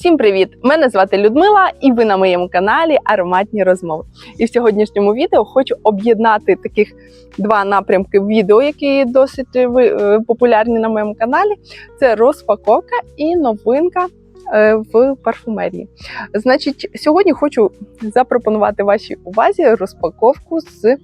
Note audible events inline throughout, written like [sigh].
Всім привіт! Мене звати Людмила, і ви на моєму каналі Ароматні розмови. І в сьогоднішньому відео хочу об'єднати таких два напрямки відео, які досить е, е, популярні на моєму каналі. Це розпаковка і новинка е, в парфумерії. Значить, сьогодні хочу запропонувати вашій увазі розпаковку з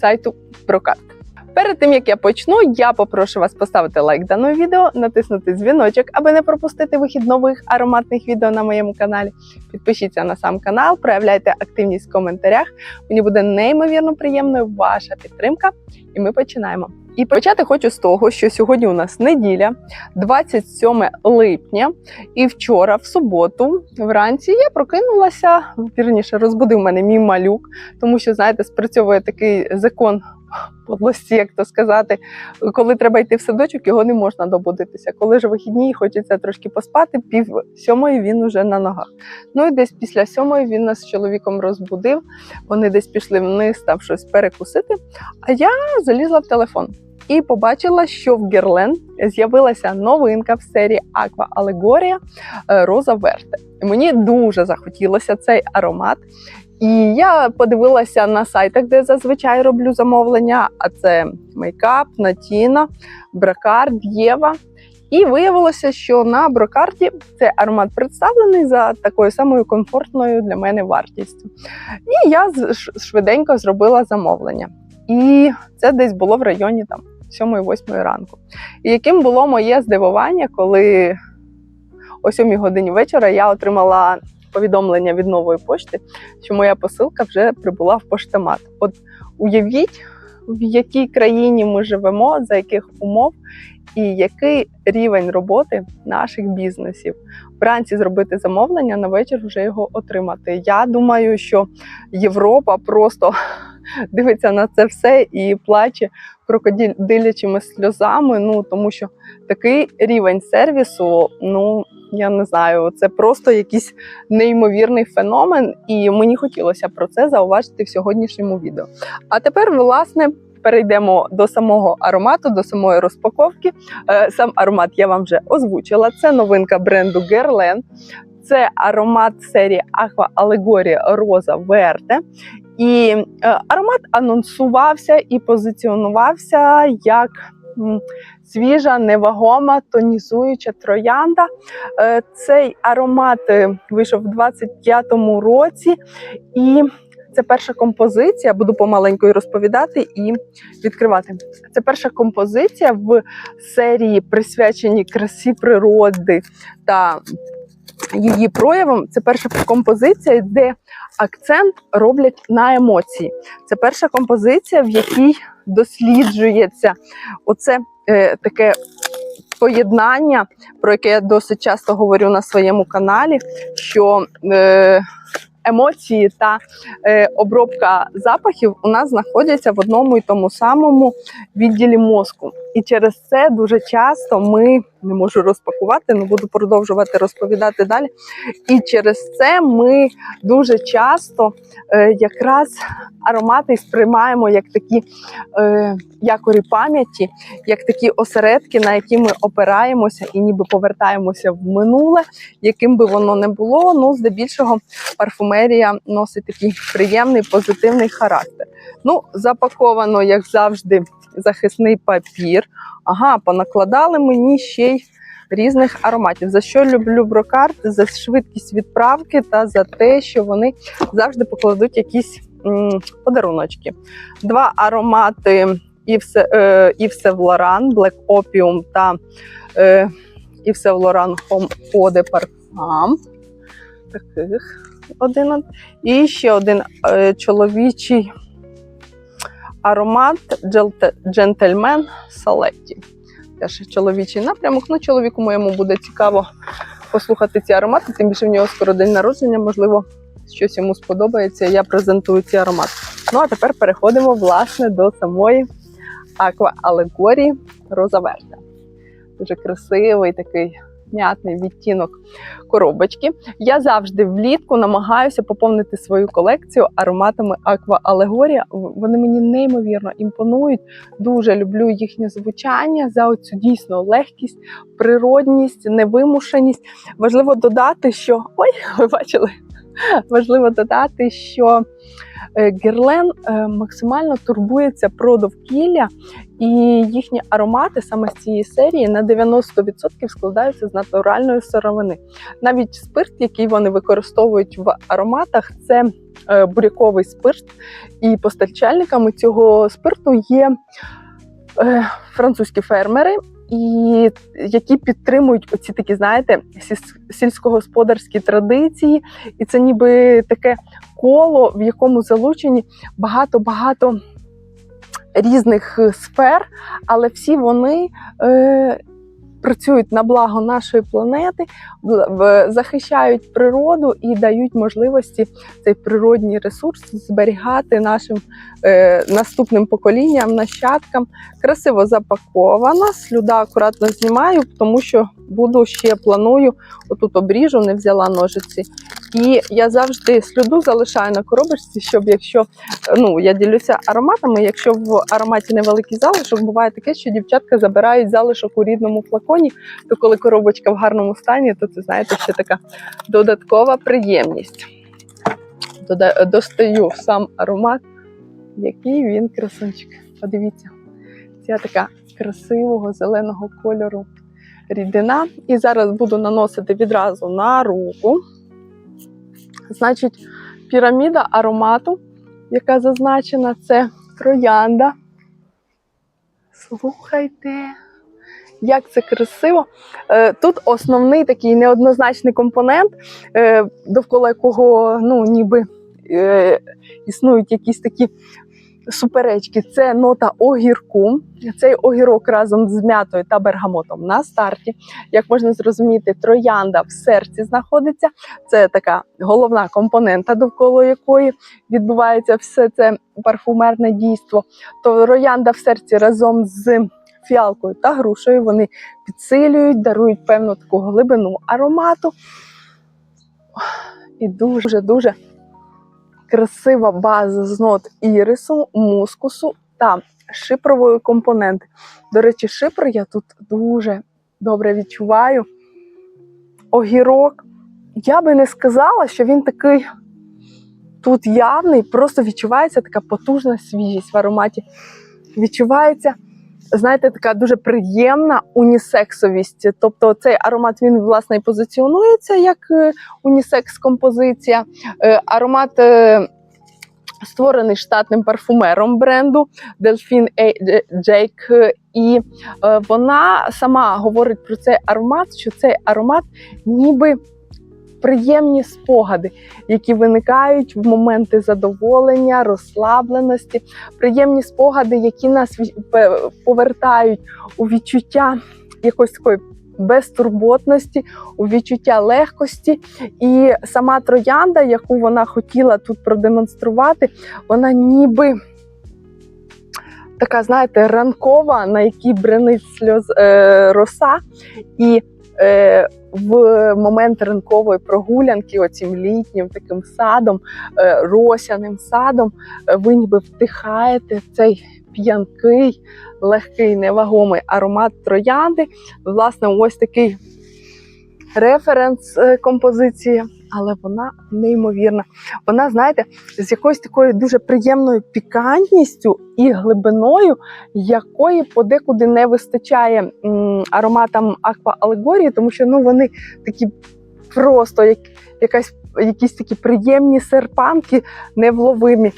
сайту Прокат. Перед тим як я почну, я попрошу вас поставити лайк даному відео, натиснути дзвіночок, аби не пропустити вихід нових ароматних відео на моєму каналі. Підпишіться на сам канал, проявляйте активність в коментарях. Мені буде неймовірно приємною ваша підтримка. І ми починаємо. І почати хочу з того, що сьогодні у нас неділя, 27 липня, і вчора, в суботу, вранці я прокинулася. Вірніше, розбудив мене мій малюк, тому що, знаєте, спрацьовує такий закон [laughs] подлості, як то сказати. Коли треба йти в садочок, його не можна добудитися. Коли ж вихідні, і хочеться трошки поспати, пів сьомої він уже на ногах. Ну і десь після сьомої він нас з чоловіком розбудив. Вони десь пішли вниз там щось перекусити. А я залізла в телефон. І побачила, що в Герлен з'явилася новинка в серії Aqua Allegoria е, Роза Верте. Мені дуже захотілося цей аромат. І я подивилася на сайтах, де зазвичай роблю замовлення. А це Мейкап, Натіна, Бракард, Єва. І виявилося, що на брокарді цей аромат представлений за такою самою комфортною для мене вартістю. І я швиденько зробила замовлення. І це десь було в районі там 7-8 ранку. І яким було моє здивування, коли о 7 годині вечора я отримала повідомлення від нової пошти, що моя посилка вже прибула в поштомат. От уявіть, в якій країні ми живемо, за яких умов і який рівень роботи наших бізнесів. Вранці зробити замовлення, на вечір вже його отримати. Я думаю, що Європа просто [laughs] дивиться на це все і плаче крокодилячими сльозами. Ну тому що такий рівень сервісу, ну я не знаю, це просто якийсь неймовірний феномен, і мені хотілося про це зауважити в сьогоднішньому відео. А тепер, власне, перейдемо до самого аромату, до самої розпаковки. Е, Сам аромат я вам вже озвучила. Це новинка бренду Guerlain. Це аромат серії Aqua Allegoria Rosa Verde. І е, аромат анонсувався і позиціонувався як свіжа, невагома, тонізуюча троянда. Е, Цей аромат е, вийшов в 25-му році, і це перша композиція. Буду помаленьку розповідати і відкривати. Це перша композиція в серії, присвяченій красі природи та її проявам. Це перша композиція, де акцент роблять на емоції. Це перша композиція, в якій досліджується оце е, таке поєднання, про яке я досить часто говорю на своєму каналі, що е, емоції та е, обробка запахів у нас знаходяться в одному і тому самому відділі мозку. І через це дуже часто ми не можу розпакувати, але буду продовжувати розповідати далі. І через це ми дуже часто е, якраз аромати сприймаємо як такі е, якорі пам'яті, як такі осередки, на які ми опираємося і ніби повертаємося в минуле, яким би воно не було. Ну, здебільшого, парфумерія носить такий приємний позитивний характер. Ну, запаковано, як завжди, захисний папір. Ага, понакладали мені ще й різних ароматів. За що люблю брокарт? За швидкість відправки та за те, що вони завжди покладуть якісь м, подаруночки. Два аромати Yves, е, Saint Laurent, Black Opium та е, Saint Laurent Homme Eau de Parfum. Таких один. І ще один е, чоловічий аромат Gentleman Saletti. Теж чоловічий напрямок. Ну, чоловіку моєму буде цікаво послухати ці аромати, тим більше в нього скоро день народження, можливо, щось йому сподобається. Я презентую ці аромати. Ну а тепер переходимо власне до самої аква алегорії Роза Верде. Дуже красивий такий м'ятний відтінок коробочки. Я завжди влітку намагаюся поповнити свою колекцію ароматами Аква Алегорія. Вони мені неймовірно імпонують. Дуже люблю їхнє звучання за оцю дійсно легкість, природність, невимушеність. Важливо додати, що ой, ви бачили. Важливо додати, що е, Герлен е, максимально турбується про довкілля, і їхні аромати саме з цієї серії на 90% складаються з натуральної сировини. Навіть спирт, який вони використовують в ароматах, це е, буряковий спирт, і постачальниками цього спирту є французькі фермери. І які підтримують оці такі, знаєте, сільськогосподарські традиції, і це ніби таке коло, в якому залучені багато-багато різних сфер, але всі вони е, працюють на благо нашої планети, захищають природу і дають можливості цей природній ресурс зберігати нашим е, наступним поколінням, нащадкам. Красиво запакована, слюда акуратно знімаю, тому що буду ще планую, отут обріжу, не взяла ножиці. І я завжди слюду залишаю на коробочці, щоб якщо ну я ділюся ароматами, якщо в ароматі невеликий залишок, буває таке, що дівчатка забирають залишок у рідному флаконі, то коли коробочка в гарному стані, то це знаєте, ще така додаткова приємність. Достаю сам аромат, який він красунчик. Подивіться, ця така красивого зеленого кольору рідина. І зараз буду наносити відразу на руку. Значить, піраміда аромату, яка зазначена, це троянда. Слухайте, як це красиво. Е, Тут основний такий неоднозначний компонент, е, довкола якого ну, ніби е, існують якісь такі суперечки. Це нота огірку. Цей огірок разом з м'ятою та бергамотом на старті. Як можна зрозуміти, троянда в серці знаходиться. Це така головна компонента, довкола якої відбувається все це парфумерне дійство. То троянда в серці разом з фіалкою та грушею вони підсилюють, дарують певну таку глибину аромату. І дуже дуже красива база з нот ірису, мускусу та шипрової компоненти. До речі, шипр я тут дуже добре відчуваю. Огірок. Я би не сказала, що він такий тут явний, просто відчувається така потужна свіжість в ароматі. Відчувається, знаєте, така дуже приємна унісексовість. Тобто цей аромат він власне і позиціонується як е, унісекс-композиція. Е, Аромат е, створений штатним парфумером бренду Delphine. Jake. І вона сама говорить про цей аромат, що цей аромат ніби приємні спогади, які виникають в моменти задоволення, розслабленості, приємні спогади, які нас повертають у відчуття якоїсь такої безтурботності, у відчуття легкості. І сама троянда, яку вона хотіла тут продемонструвати, вона ніби така, знаєте, ранкова, на якій бренить сльоз е, роса. І е, в момент ринкової прогулянки, оцім літнім таким садом, е, росяним садом, е, ви ніби вдихаєте цей п'янкий, легкий, невагомий аромат троянди. Власне, ось такий референс е, композиції, але вона неймовірна. Вона, знаєте, з якоюсь такою дуже приємною пікантністю і глибиною, якої подекуди не вистачає ароматам Аква Алегорії, тому що ну, вони такі просто як, якась, якісь такі приємні серпанки, невловимі.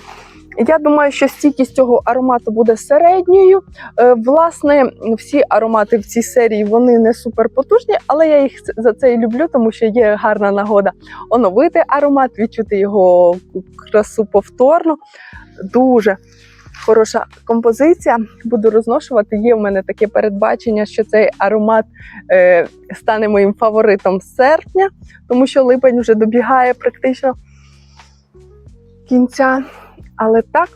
Я думаю, що стійкість цього аромату буде середньою. Е, Власне, всі аромати в цій серії вони не суперпотужні, але я їх за це і люблю, тому що є гарна нагода оновити аромат, відчути його красу повторно. Дуже хороша композиція. Буду розношувати. Є в мене таке передбачення, що цей аромат е, стане моїм фаворитом з серпня, тому що липень вже добігає практично кінця. Але так,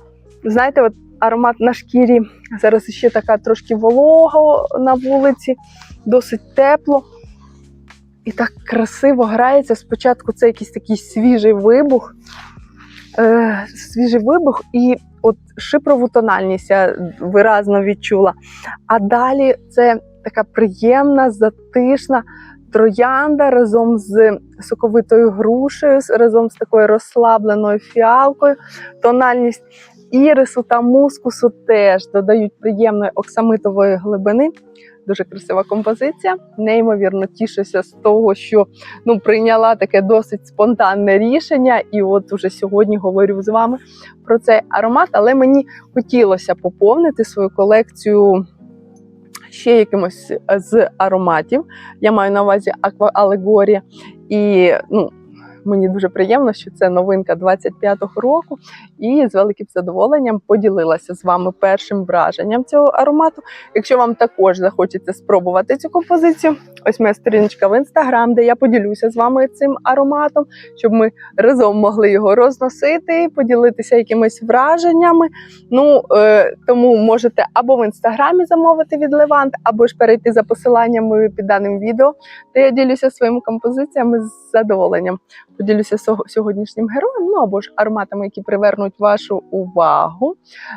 знаєте, от аромат на шкірі. Зараз ще така трошки волого на вулиці, досить тепло. і так красиво грається. Спочатку це якийсь такий свіжий вибух, е, свіжий вибух, і от шипрову тональність я виразно відчула. А далі це така приємна, затишна троянда разом з соковитою грушею, разом з такою розслабленою фіалкою. Тональність ірису та мускусу теж додають приємної оксамитової глибини. Дуже красива композиція. Неймовірно тішуся з того, що ну прийняла таке досить спонтанне рішення, і от уже сьогодні говорю з вами про цей аромат. Але мені хотілося поповнити свою колекцію ще якимось з ароматів. Я маю на увазі Аква Алегорія. І ну, мені дуже приємно, що це новинка 25-го року. І з великим задоволенням поділилася з вами першим враженням цього аромату. Якщо вам також захочеться спробувати цю композицію, ось моя сторіночка в інстаграм, де я поділюся з вами цим ароматом, щоб ми разом могли його розносити, поділитися якимись враженнями. Ну е, тому можете або в інстаграмі замовити від Левант, або ж перейти за посиланнями під даним відео, де я ділюся своїми композиціями з задоволенням. Поділюся сьогоднішнім героєм, ну або ж ароматами, які привернуть вашу увагу.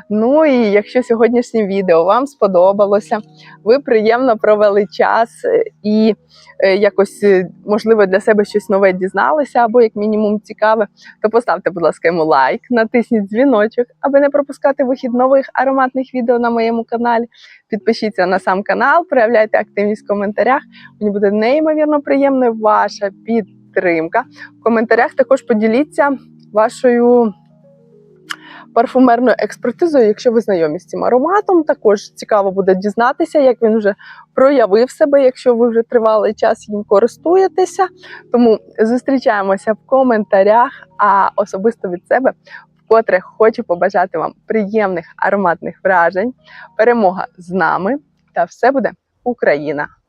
Ну і якщо сьогоднішнє відео вам сподобалося, ви приємно провели час е, і е, якось е, можливо для себе щось нове дізналися, або як мінімум цікаве, то поставте, будь ласка, йому лайк, натисніть дзвіночок, аби не пропускати вихід нових ароматних відео на моєму каналі. Підпишіться на сам канал, проявляйте активність в коментарях. Мені буде неймовірно приємною ваша підтримка. В коментарях також поділіться вашою парфумерною експертизою, якщо ви знайомі з цим ароматом. Також цікаво буде дізнатися, як він вже проявив себе, якщо ви вже тривалий час їм користуєтеся. Тому зустрічаємося в коментарях, а особисто від себе. Вкотре хочу побажати вам приємних ароматних вражень, перемога з нами, та все буде Україна!